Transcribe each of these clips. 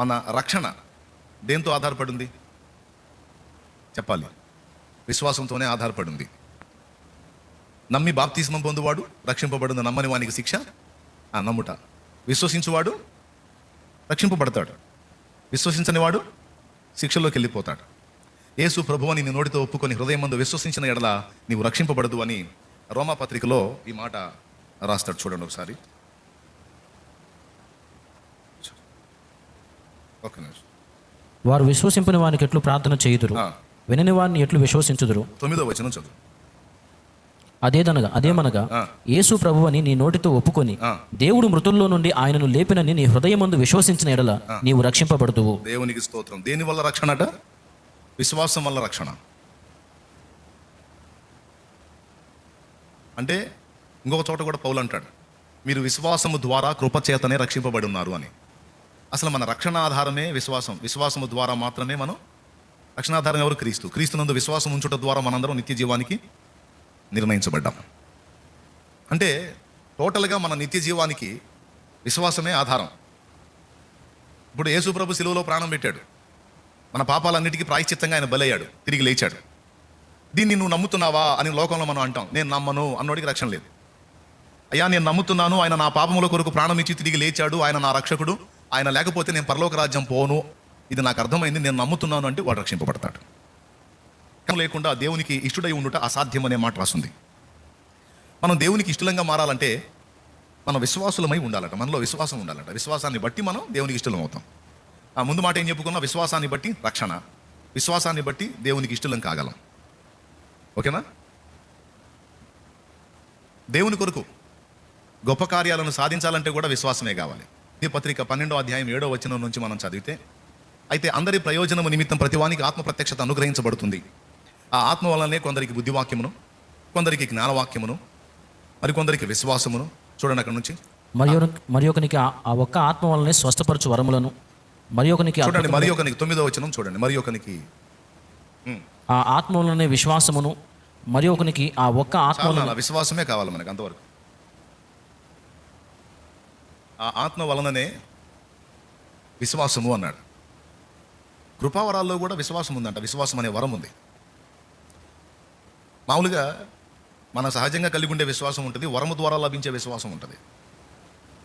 మన రక్షణ దేంతో ఆధారపడింది? చెప్పాలి. విశ్వాసంతోనే ఆధారపడింది. నమ్మి బాప్తిస్మం పొందువాడు రక్షింపబడింది నమ్మని వానికి శిక్ష? ఆ నమ్ముట. విశ్వసించువాడు రక్షింపబడతాడు. విశ్వసించని వాడు శిక్షలోకి వెళ్ళిపోతాడు యేసు ప్రభు అని నీ నోటితో ఒప్పుకొని హృదయం మందు విశ్వసించిన ఎడల నీవు రక్షింపబడదు అని రోమా పత్రికలో ఈ మాట రాస్తాడు. చూడండి ఒకసారి. ఒక నిమిషం. వారు విశ్వసింపని వానికి ఎట్లు ప్రార్థన చేయుదురు. వినని వారిని ఎట్లు విశ్వసించుదురు? తొమ్మిదో వచనం చదువు. అదేదనగా అదేమనగా. యేసు ప్రభువని నీ నోటితో ఒప్పుకొని. దేవుడు మృతుల్లో నుండి ఆయనను లేపినని నీ హృదయమందు విశ్వసించిన ఎడల నీవు రక్షింపబడుదువు. దేవునికి స్తోత్రం. దేని వల్ల రక్షణట విశ్వాసం వల్ల రక్షణ. అంటే ఇంకొక చోట కూడా పౌలు అంటాడు మీరు విశ్వాసము ద్వారా కృపచేతనే రక్షింపబడి ఉన్నారు అని. అసలు మన రక్షణ ఆధారమే విశ్వాసం. విశ్వాసము ద్వారా మాత్రమే మనం రక్షణాధారం ఎవరు? క్రీస్తు. క్రీస్తునందు విశ్వాసం ఉంచుట ద్వారా మనందరం నిత్య జీవానికి నిర్ణయించబడ్డాం. అంటే టోటల్గా మన నిత్య జీవానికి విశ్వాసమే ఆధారం. ఇప్పుడు యేసుప్రభు సిలువలో ప్రాణం పెట్టాడు. మన పాపాలన్నిటికీ ప్రాయశ్చిత్తంగా ఆయన బలయ్యాడు. తిరిగి లేచాడు. దీన్ని నువ్వు నమ్ముతున్నావా అని లోకంలో మనం అంటాం. నేను నమ్మను అన్నోడికి రక్షణ లేదు. అయ్యా నేను నమ్ముతున్నాను. ఆయన నా పాపముల కొరకు ప్రాణం ఇచ్చి తిరిగి లేచాడు. ఆయన నా రక్షకుడు. ఆయన లేకపోతే నేను పరలోక రాజ్యం పోను. ఇది నాకు అర్థమైంది నేను నమ్ముతున్నాను అంటే వాడు రక్షింపబడతాడు. లేకుండా దేవునికి ఇష్టడై ఉండుట అసాధ్యం అనే మాట రాస్తుంది. మనం దేవునికి ఇష్టలంగా మారాలంటే మనం విశ్వాసులమై ఉండాలట మనలో విశ్వాసం ఉండాలట. విశ్వాసాన్ని బట్టి మనం దేవునికి ఇష్టలం అవుతాం. ఆ ముందు మాట ఏం చెప్పుకున్నా? విశ్వాసాన్ని బట్టి రక్షణ. విశ్వాసాన్ని బట్టి దేవునికి ఇష్టలం కాగలం. ఓకేనా? దేవుని కొరకు గొప్ప కార్యాలను సాధించాలంటే కూడా విశ్వాసమే కావాలి. పత్రిక పన్నెండో అధ్యాయం ఏడో వచనం నుంచి మనం చదివితే అయితే అందరి ప్రయోజనము నిమిత్తం ప్రతివానికి ఆత్మ ప్రత్యక్షత అనుగ్రహించబడుతుంది. ఆ ఆత్మ వల్లనే కొందరికి బుద్ధివాక్యమును కొందరికి జ్ఞానవాక్యమును మరికొందరికి విశ్వాసమును. చూడండి అక్కడ నుంచి. మరి ఒక- మరి ఒకనికి ఆ- ఒక్క ఆత్మ వలనే స్వస్థపరచు వరములను మరి ఒకనికి చూడండి మరి ఒకనికి తొమ్మిదో వచనం చూడండి మరి ఒకనికి. ఆ ఆత్మ వలనే విశ్వాసమును మరి ఒకనికి ఆ ఒక్క ఆత్మ వలన విశ్వాసమే కావాలి మనకు అంతవరకు. ఆ ఆత్మ వలననే విశ్వాసము అన్నాడు. కృపావరాల్లో కూడా విశ్వాసం ఉందంట. విశ్వాసం అనే వరం ఉంది. మామూలుగా మన సహజంగా కలిగి ఉండే విశ్వాసం ఉంటుంది. వరము ద్వారా లభించే విశ్వాసం ఉంటుంది.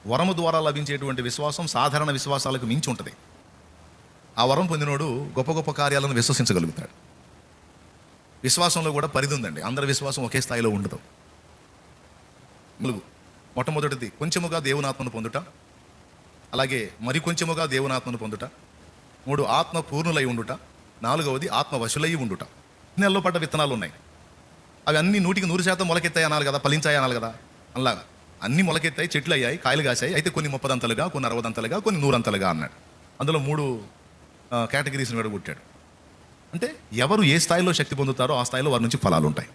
వరము ద్వారా లభించేటువంటి విశ్వాసం సాధారణ విశ్వాసాలకు మించి ఉంటుంది. ఆ వరం పొందినోడు గొప్ప గొప్ప కార్యాలను విశ్వసించగలుగుతాడు. విశ్వాసంలో కూడా పరిధి ఉందండి. అందరి విశ్వాసం ఒకే స్థాయిలో ఉండదు. మొట్టమొదటిది కొంచెముగా దేవునాత్మను పొందుట అలాగే మరి కొంచెముగా దేవునాత్మను పొందుట మూడు ఆత్మ పూర్ణులై ఉండుట నాలుగవది ఆత్మ వశులై ఉండుట. నెలలో పడ్డ విత్తనాలు ఉన్నాయి. అవి అన్ని నూటికి నూరు శాతం మొలకెత్తాయి అనాలి కదా ఫలించాయి అనాలి కదా అలాగా అన్ని మొలకెత్తాయి చెట్లు అయ్యాయి కాయలు కాసాయి అయితే కొన్ని ముప్పదంతలుగా కొన్ని అరవదంతలుగా కొన్ని నూరంతలుగా అన్నాడు. అందులో మూడు కేటగిరీస్ని విడగొట్టాడు అంటే ఎవరు ఏ స్థాయిలో శక్తి పొందుతారో ఆ స్థాయిలో వారి నుంచి ఫలాలు ఉంటాయి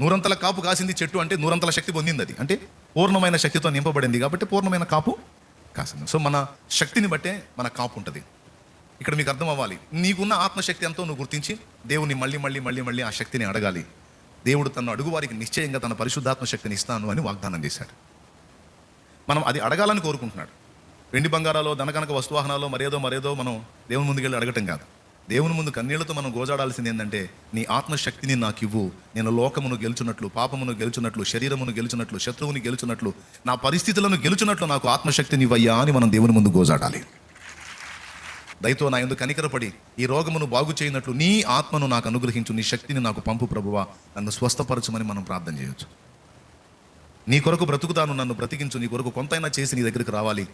నూరంతల కాపు కాసింది చెట్టు అంటే నూరంతల శక్తి పొందింది అది. అంటే పూర్ణమైన శక్తితో నింపబడింది కాబట్టి పూర్ణమైన కాపు కాసింది. సో మన శక్తిని బట్టే మన కాపు ఉంటుంది. ఇక్కడ మీకు అర్థం అవ్వాలి. నీకున్న ఆత్మశక్తి ఎంతో నువ్వు గుర్తించి దేవుని మళ్ళీ మళ్ళీ మళ్ళీ మళ్ళీ ఆ శక్తిని అడగాలి. దేవుడు తన అడుగు వారికి నిశ్చయంగా తన పరిశుద్ధాత్మ శక్తిని ఇస్తాను అని వాగ్దానం చేశాడు. మనం అది అడగాలని కోరుకుంటున్నాడు. వెండి బంగారాలో ధనకనక వస్తువాహనాలో మరేదో మరేదో మనం దేవుని ముందుకెళ్ళి అడగటం కాదు. దేవుని ముందు కన్నీళ్ళతో మనం గోజాడాల్సింది ఏంటంటే నీ ఆత్మశక్తిని నాకు ఇవ్వు. నేను లోకమును గెలుచున్నట్లు పాపమును గెలుచున్నట్లు శరీరమును గెలుచున్నట్లు శత్రువుని గెలుచున్నట్లు నా పరిస్థితులను గెలుచున్నట్లు నాకు ఆత్మశక్తిని ఇవ్వయ్యా అని మనం దేవుని ముందు గోజాడాలి. దయతో నా ఎందుకు కనికరపడి ఈ రోగమును బాగు చేయనట్లు నీ ఆత్మను నాకు అనుగ్రహించు నీ శక్తిని నాకు పంపు ప్రభువా నన్ను స్వస్థపరచమని మనం ప్రార్థన చేయొచ్చు. నీ కొరకు బ్రతుకుతాను నన్ను బ్రతికించు నీ కొరకు కొంతైనా చేసి నీ దగ్గరికి రావాలి.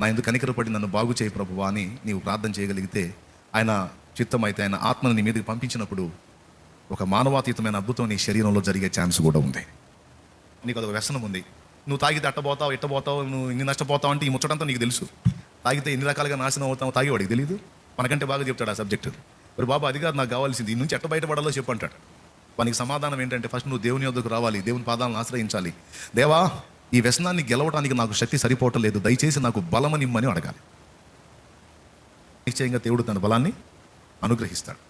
నా ఎందుకు కనికరపడి నన్ను బాగు చేయి ప్రభువా అని నీవు ప్రార్థన చేయగలిగితే ఆయన చిత్తం అయితే ఆయన ఆత్మను నీ మీదకి పంపించినప్పుడు ఒక మానవాతీతమైన అద్భుతం నీ శరీరంలో జరిగే ఛాన్స్ కూడా ఉంది. నీకు అదొక వ్యసనం ఉంది. నువ్వు తాగితే అట్టబోతావు ఇట్టబోతావు నువ్వు ఇన్ని నష్టపోతావు అంటే ఈ ముచ్చటంతా నీకు తెలుసు. తాగితే ఎన్ని రకాలుగా నాశనం అవుతావు తాగేవాడికి తెలియదు మనకంటే బాగా చెప్తాడు ఆ సబ్జెక్టు. మరి బాబా అది కాదు నాకు కావాల్సింది ఈ నుంచి ఎట్ట బయటపడాలో చెప్పు అంటాడు. వానికి సమాధానం ఏంటంటే ఫస్ట్ నువ్వు దేవుని వద్దకు రావాలి దేవుని పాదాలను ఆశ్రయించాలి. దేవా ఈ వ్యసనాన్ని గెలవడానికి నాకు శక్తి సరిపోవటం లేదు. దయచేసి నాకు బలమనిమ్మని అడగాలి. నిశ్చయంగా దేవుడు తన బలాన్ని అనుగ్రహిస్తాడు.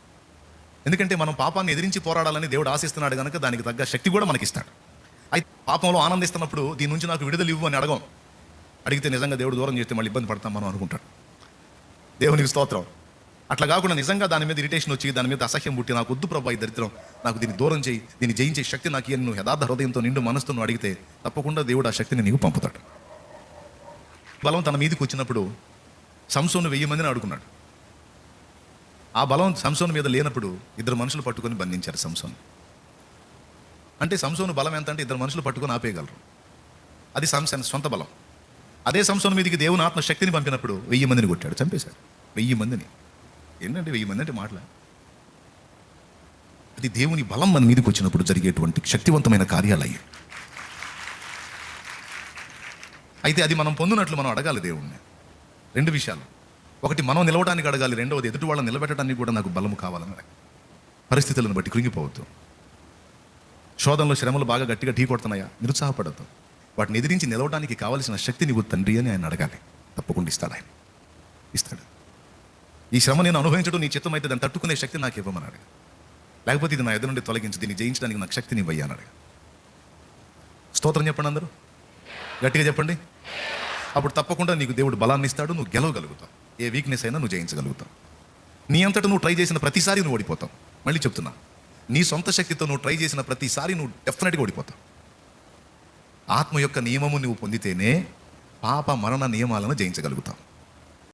ఎందుకంటే మనం పాపాన్ని ఎదిరించి పోరాడాలని దేవుడు ఆశిస్తున్నాడు కనుక దానికి తగ్గ శక్తి కూడా మనకిస్తాడు. అయితే పాపంలో ఆనందిస్తున్నప్పుడు దీని నుంచి నాకు విడుదల ఇవ్వు అని అడగం. అడిగితే నిజంగా దేవుడు దూరం చేస్తే మళ్ళీ ఇబ్బంది పడతాం మనం అనుకుంటాడు. దేవునికి స్తోత్రం. అట్లా కాకుండా నిజంగా దాని మీద ఇరిటేషన్ వచ్చి దాని మీద అసహ్యం పుట్టి నాకు వద్దు ప్రభా ఈ దరిద్రం నాకు దీన్ని దూరం చేయి దీన్ని జయించే శక్తి నాకు ఇయ్యను నువ్వు యథార్థ హృదయంతో నిండు మనసుతో అడిగితే తప్పకుండా దేవుడు ఆ శక్తిని నీకు పంపుతాడు. బలం తన మీదకి వచ్చినప్పుడు సంసోను వెయ్యి మందిని అడుగున్నాడు ఆ బలం సంసోను మీద లేనప్పుడు ఇద్దరు మనుషులు పట్టుకొని బంధించారు సంసోను. అంటే సంసోను బలం ఎంత అంటే ఇద్దరు మనుషులు పట్టుకొని ఆపేయగలరు. అది సంసోన్ సొంత బలం. అదే సంసోను మీదకి దేవుని ఆత్మ శక్తిని పంపినప్పుడు వెయ్యి మందిని కొట్టాడు చంపేశాడు వెయ్యి మందిని. ఏంటంటే వెయ్యి మంది అంటే మాటల? అది దేవుని బలం మన మీదకి వచ్చినప్పుడు జరిగేటువంటి శక్తివంతమైన కార్యాలు అయితే అది మనం పొందినట్లు మనం అడగాలి దేవుణ్ణి. రెండు విషయాలు. ఒకటి మనం నిలవడానికి అడగాలి రెండవది ఎదుటి వాళ్ళని నిలబెట్టడానికి కూడా నాకు బలము కావాలని పరిస్థితులను బట్టి కృంగిపోవద్దు. శోధనలో శ్రమలు బాగా గట్టిగా ఢీ కొడుతున్నాయా? నిరుత్సాహపడద్దు. వాటిని ఎదిరించి నిలవడానికి కావలసిన శక్తి నీవు తండ్రి అని ఆయన అడగాలి. తప్పకుండా ఇస్తాడు ఆయన. ఇస్తాడు. ఈ శ్రమ నేను అనుభవించడం నీ చిత్తం అయితే దాన్ని తట్టుకునే శక్తి నాకు ఇవ్వమని అడగ. లేకపోతే ఇది నా ఎదురు నుండి తొలగించి దీన్ని జయించడానికి నాకు శక్తిని ఇవ్వయ్యా అని అడగ. స్తోత్రం చెప్పండి అందరూ. గట్టిగా చెప్పండి. అప్పుడు తప్పకుండా నీకు దేవుడు బలాన్ని ఇస్తాడు నువ్వు గెలవగలుగుతావు. ఏ వీక్నెస్ అయినా నువ్వు జయించగలుగుతావు. నీ అంతటా నువ్వు ట్రై చేసిన ప్రతిసారి నువ్వు ఓడిపోతావు. మళ్ళీ చెప్తున్నా నీ సొంత శక్తితో నువ్వు ట్రై చేసిన ప్రతిసారి నువ్వు డెఫినెట్గా ఓడిపోతావు. ఆత్మ యొక్క నియమము నువ్వు పొందితేనే పాప మరణ నియమాలను జయించగలుగుతావు.